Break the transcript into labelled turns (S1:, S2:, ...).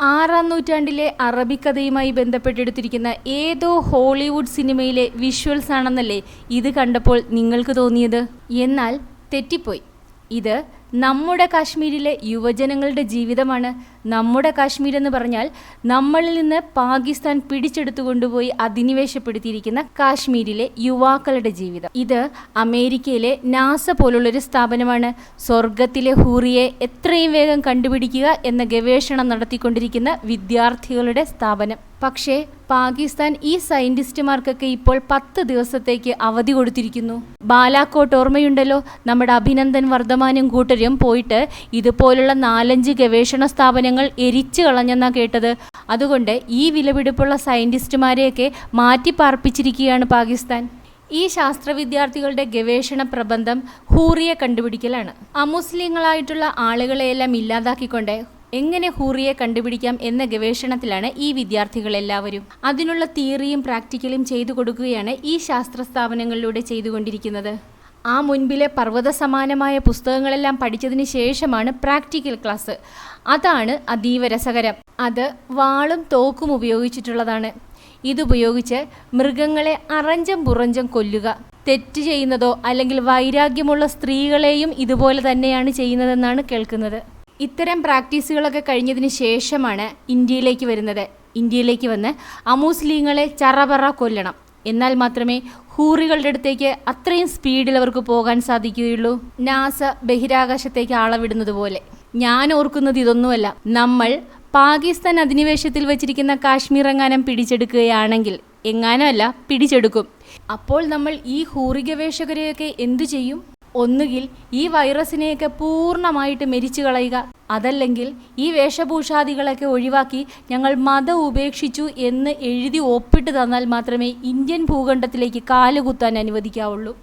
S1: ആറാം നൂറ്റാണ്ടിലെ അറബിക്കഥയുമായി ബന്ധപ്പെട്ടെടുത്തിരിക്കുന്ന ഏതോ ഹോളിവുഡ് സിനിമയിലെ വിഷ്വൽസ് ആണെന്നല്ലേ ഇത് കണ്ടപ്പോൾ നിങ്ങൾക്ക് തോന്നിയത്? എന്നാൽ തെറ്റിപ്പോയി. ഇത് നമ്മുടെ കാശ്മീരിലെ യുവജനങ്ങളുടെ ജീവിതമാണ്. നമ്മുടെ കാശ്മീർ എന്ന് പറഞ്ഞാൽ നമ്മളിൽ നിന്ന് പാകിസ്ഥാൻ പിടിച്ചെടുത്തു കൊണ്ടുപോയി അധിനിവേശപ്പെടുത്തിയിരിക്കുന്ന കാശ്മീരിലെ യുവാക്കളുടെ ജീവിതം. ഇത് അമേരിക്കയിലെ നാസ പോലുള്ളൊരു സ്ഥാപനമാണ്. സ്വർഗത്തിലെ ഹൂറിയെ എത്രയും വേഗം കണ്ടുപിടിക്കുക എന്ന ഗവേഷണം നടത്തിക്കൊണ്ടിരിക്കുന്ന വിദ്യാർത്ഥികളുടെ സ്ഥാപനം. പക്ഷേ പാകിസ്ഥാൻ ഈ സയന്റിസ്റ്റുമാർക്കൊക്കെ ഇപ്പോൾ പത്ത് ദിവസത്തേക്ക് അവധി കൊടുത്തിരിക്കുന്നു. ബാലാക്കോട്ട് ഓർമ്മയുണ്ടല്ലോ? നമ്മുടെ അഭിനന്ദൻ വർദ്ധമാനും കൂട്ടരും പോയിട്ട് ഇതുപോലുള്ള നാലഞ്ച് ഗവേഷണ സ്ഥാപനങ്ങൾ എരിച്ചു കളഞ്ഞെന്നാണ് കേട്ടത്. അതുകൊണ്ട് ഈ വിലപിടിപ്പുള്ള മാറ്റി പാർപ്പിച്ചിരിക്കുകയാണ് പാകിസ്ഥാൻ. ഈ ശാസ്ത്ര വിദ്യാർത്ഥികളുടെ ഗവേഷണ പ്രബന്ധം ഹൂറിയെ കണ്ടുപിടിക്കലാണ്. അമുസ്ലിങ്ങളായിട്ടുള്ള ആളുകളെയെല്ലാം ഇല്ലാതാക്കിക്കൊണ്ട് എങ്ങനെ ഹൂറിയെ കണ്ടുപിടിക്കാം എന്ന ഗവേഷണത്തിലാണ് ഈ വിദ്യാർത്ഥികളെല്ലാവരും. അതിനുള്ള തിയറിയും പ്രാക്ടിക്കലും ചെയ്തു കൊടുക്കുകയാണ് ഈ ശാസ്ത്ര സ്ഥാപനങ്ങളിലൂടെ ചെയ്തുകൊണ്ടിരിക്കുന്നത്. ആ മുൻപിലെ പർവത സമാനമായ പുസ്തകങ്ങളെല്ലാം പഠിച്ചതിന് ശേഷമാണ് പ്രാക്ടിക്കൽ ക്ലാസ്. അതാണ് അതീവ രസകരം. അത് വാളും തോക്കും ഉപയോഗിച്ചിട്ടുള്ളതാണ്. ഇതുപയോഗിച്ച് മൃഗങ്ങളെ അറഞ്ചം പുറഞ്ചം കൊല്ലുക. തെറ്റ് ചെയ്യുന്നതോ അല്ലെങ്കിൽ വൈരാഗ്യമുള്ള സ്ത്രീകളെയും ഇതുപോലെ തന്നെയാണ് ചെയ്യുന്നതെന്നാണ് കേൾക്കുന്നത്. ഇത്തരം പ്രാക്ടീസുകളൊക്കെ കഴിഞ്ഞതിന് ശേഷമാണ് ഇന്ത്യയിലേക്ക് വരുന്നത്. ഇന്ത്യയിലേക്ക് വന്ന് അമുസ്ലിങ്ങളെ ചറപറ കൊല്ലണം. എന്നാൽ മാത്രമേ ഹൂറികളുടെ അടുത്തേക്ക് അത്രയും സ്പീഡിൽ അവർക്ക് പോകാൻ സാധിക്കുകയുള്ളൂ. നാസ ബഹിരാകാശത്തേക്ക് ആളവിടുന്നത് പോലെ. ഞാൻ ഓർക്കുന്നത് ഇതൊന്നുമല്ല. നമ്മൾ പാകിസ്ഥാൻ അധിനിവേശത്തിൽ വെച്ചിരിക്കുന്ന കാശ്മീർ എങ്ങാനം പിടിച്ചെടുക്കുകയാണെങ്കിൽ എങ്ങാനല്ല പിടിച്ചെടുക്കും. അപ്പോൾ നമ്മൾ ഈ ഹൂറി ഗവേഷകരെയൊക്കെ എന്തു ചെയ്യും? ഒന്നുകിൽ ഈ വൈറസിനെയൊക്കെ പൂർണമായിട്ട് മരിച്ചു കളയുക അതല്ലെങ്കിൽ ഈ വേഷഭൂഷാദികളൊക്കെ ഒഴിവാക്കി ഞങ്ങൾ മതം ഉപേക്ഷിച്ചു എന്ന് എഴുതി ഒപ്പിട്ട് തന്നാൽ മാത്രമേ ഇന്ത്യൻ ഭൂഖണ്ഡത്തിലേക്ക് കാലുകുത്താൻ അനുവദിക്കാവുള്ളൂ.